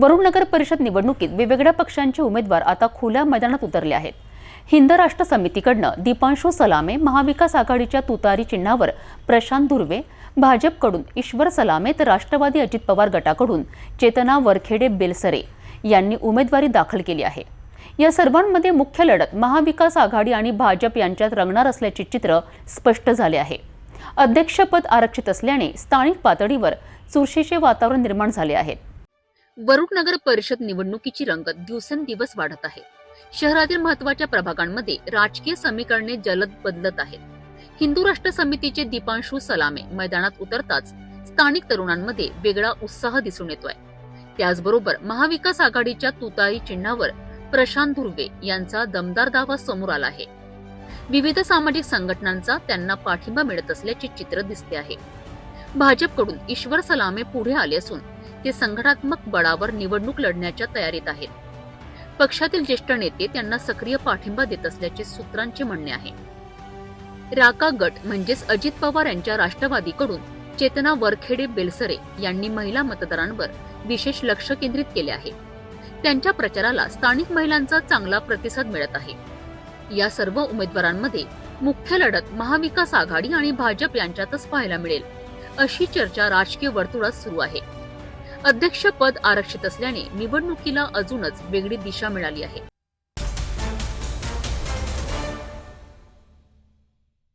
वरुण नगर परिषद निवडणुकीत वेगवेगळ्या पक्षांचे उमेदवार आता खुल्या मैदानात उतरले आहेत. हिंद राष्ट्र समितीकडनं दीपांशू सलामे महाविकास आघाडीच्या तुतारी चिन्हावर प्रशांत धुर्वे भाजपकडून ईश्वर सलामे तर राष्ट्रवादी अजित पवार गटाकडून चेतना वरखेडे बेलसरे यांनी उमेदवारी दाखल केली आहे. या सर्वांमध्ये मुख्य लढत महाविकास आघाडी आणि भाजप यांच्यात रंगणार असल्याचे चित्र स्पष्ट झाले आहे. अध्यक्षपद आरक्षित असल्याने स्थानिक पातळीवर चुरशीचे वातावरण निर्माण झाले आहे. वरुड नगर परिषद निवडणुकीची रंगत दिवसेंदिवस वाढत आहे. शहरातील महत्त्वाच्या प्रभागांमध्ये राजकीय समीकरणे जलद बदलत आहेत. हिंदू राष्ट्र समितीचे दीपांशू सलामे मैदानात उतरताच स्थानिक तरुणांमध्ये वेगळा उत्साह दिसून येतोय. त्याचबरोबर महाविकास आघाडीच्या तुतारी चिन्हावर प्रशांत धुर्वे यांचा दमदार दावा समोर आला आहे. विविध सामाजिक संघटनांचा त्यांना पाठिंबा मिळत असल्याचे चित्र दिसते आहे. भाजपकडून ईश्वर सलामे पुढे आले असून ते संघटनात्मक बळावर निवडणूक लढण्याच्या तयारीत आहेत. पक्षातील ज्येष्ठ नेते त्यांना सक्रिय पाठिंबा देत असल्याचे सूत्रांचे म्हणणे आहे. राका गट म्हणजेच अजित पवार यांच्या राष्ट्रवादीकडून चेतना वरखेडे बेलसरे यांनी महिला मतदारांवर विशेष लक्ष केंद्रित केले आहे. त्यांच्या प्रचाराला स्थानिक महिलांचा चांगला प्रतिसाद मिळत आहे. या सर्व उमेदवारांमध्ये मुख्य लढत महाविकास आघाडी आणि भाजप यांच्यातच पाहायला मिळेल अशी चर्चा राजकीय वर्तुळात सुरू आहे. अध्यक्षपद आरक्षित असल्याने निवडणुकीला अजूनच वेगळी दिशा मिळाली आहे.